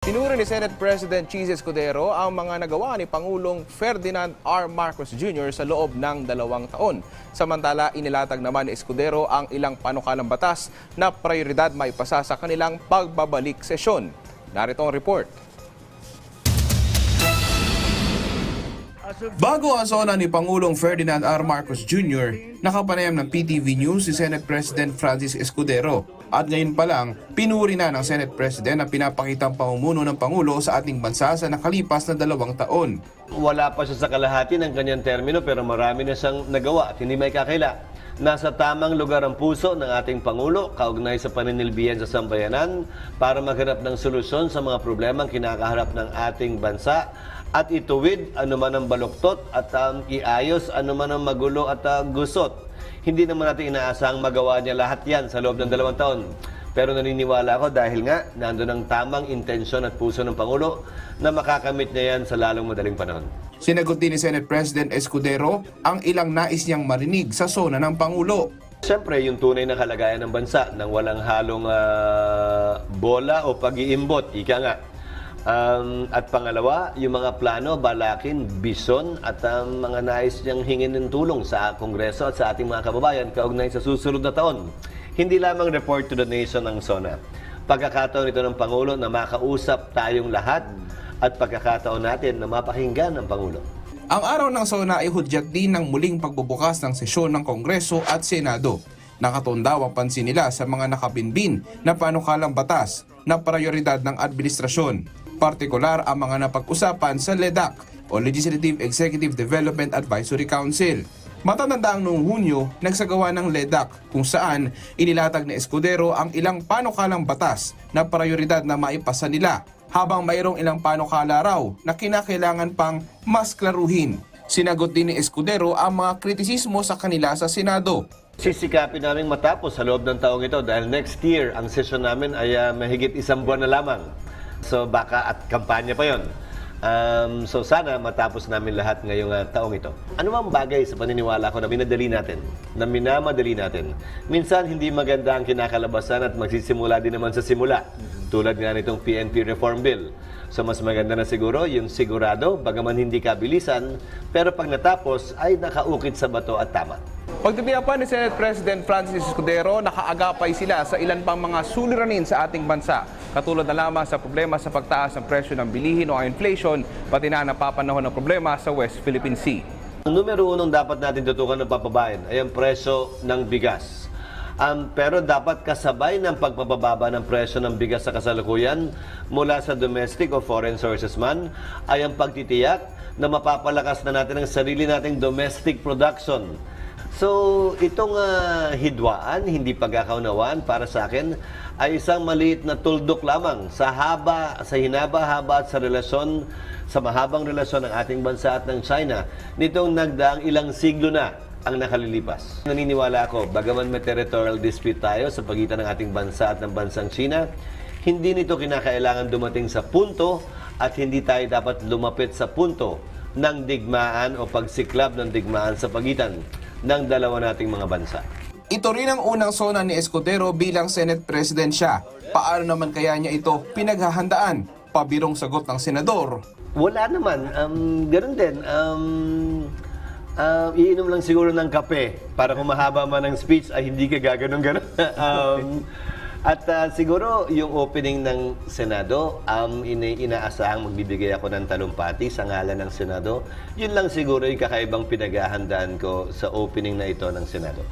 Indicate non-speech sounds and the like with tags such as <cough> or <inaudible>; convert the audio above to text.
Pinuri ni Senate President Cheese Escudero ang mga nagawa ni Pangulong Ferdinand R. Marcos Jr. sa loob ng dalawang taon. Samantala, inilatag naman ni Escudero ang ilang panukalang batas na prioridad maipasa sa kanilang pagbabalik sesyon. Narito ang report. Bago ang sona ni Pangulong Ferdinand R. Marcos Jr., nakapanayam ng PTV News si Senate President Francis Escudero. At ngayon pa lang, pinuri na ng Senate President ang pinapakitang pamumuno ng Pangulo sa ating bansa sa nakalipas na dalawang taon. Wala pa siya sa kalahati ng kanyang termino pero marami na siyang nagawa at hindi may kakila. Nasa tamang lugar ang puso ng ating Pangulo kaugnay sa paninilbihan sa sambayanan para maghanap ng solusyon sa mga problemang kinakaharap ng ating bansa at ituwid anuman ang baluktot at um, iayos anuman ang magulo at uh, gusot. Hindi naman natin inaasahang magawa niya lahat yan sa loob ng dalawang taon. Pero naniniwala ako dahil nga nandun ang tamang intensyon at puso ng Pangulo na makakamit niya yan sa lalong madaling panahon. Sinagot din ni Senate President Escudero ang ilang nais niyang marinig sa sona ng Pangulo. Siyempre, yung tunay na kalagayan ng bansa nang walang halong ah, bola o pag-iimbot, ika nga. Um, at pangalawa, yung mga plano, balakin, bison at ang mga nais niyang hingin ng tulong sa Kongreso at sa ating mga kababayan kaugnay sa susunod na taon. Hindi lamang report to the nation ang SONA. Pagkakataon ito ng Pangulo na makausap tayong lahat at pagkakataon natin na mapakinggan ang Pangulo. Ang araw ng SONA ay hudyat din ng muling pagbubukas ng sesyon ng Kongreso at Senado. Nakatuon daw ang pansin nila sa mga nakabinbin na panukalang batas na prioridad ng administrasyon. Partikular ang mga napag-usapan sa LEDAC o Legislative Executive Development Advisory Council. Matatandaan noong Hunyo, nagsagawa ng LEDAC kung saan inilatag ni Escudero ang ilang panukalang batas na prioridad na maipasa nila habang mayroong ilang panukala raw na kinakailangan pang mas klaruhin. Sinagot din ni Escudero ang mga kritisismo sa kanila sa Senado. Sisikapin namin matapos sa loob ng taong ito dahil next year ang session namin ay ah, mahigit isang buwan na lamang. So baka at kampanya pa yon. Um, so sana matapos namin lahat ngayong ah, taong ito. Ano mang bagay sa paniniwala ko na minadali natin, na minamadali natin. Minsan hindi maganda ang kinakalabasan at magsisimula din naman sa simula. Tulad nga nitong PNP Reform Bill. So mas maganda na siguro yung sigurado, bagaman hindi kabilisan, pero pag natapos ay nakaukit sa bato at tama. Pagtitiyak pa ni Senate President Francis Escudero, nakaagapay sila sa ilan pang mga suliranin sa ating bansa. Katulad na lamang sa problema sa pagtaas ng presyo ng bilihin o inflation, pati na napapanahon ng problema sa West Philippine Sea. Ang numero unong dapat natin tutukan ng papabayan ay ang presyo ng bigas. Um, pero dapat kasabay ng pagpapababa ng presyo ng bigas sa kasalukuyan mula sa domestic o foreign sources man ay ang pagtitiyak na mapapalakas na natin ang sarili nating domestic production. So, itong ah, hidwaan, hindi pagkakaunawaan para sa akin, ay isang maliit na tuldok lamang sa haba, sa hinaba-haba at sa relasyon, sa mahabang relasyon ng ating bansa at ng China nitong nagdaang ilang siglo na ang nakalilipas. Naniniwala ako, bagaman may territorial dispute tayo sa pagitan ng ating bansa at ng bansang China, hindi nito kinakailangan dumating sa punto at hindi tayo dapat lumapit sa punto ng digmaan o pagsiklab ng digmaan sa pagitan ng dalawa nating mga bansa. Ito rin ang unang sona ni Escudero bilang Senate President siya. Paano naman kaya niya ito pinaghahandaan? Pabirong sagot ng senador. Wala naman. Um, ganun din. Um, um, iinom lang siguro ng kape para kung mahaba man ang speech ay hindi ka gaganon ganon. <laughs> um, at uh, siguro yung opening ng Senado, um, ina inaasahang magbibigay ako ng talumpati sa ngalan ng Senado. Yun lang siguro yung kakaibang pinaghahandaan ko sa opening na ito ng Senado.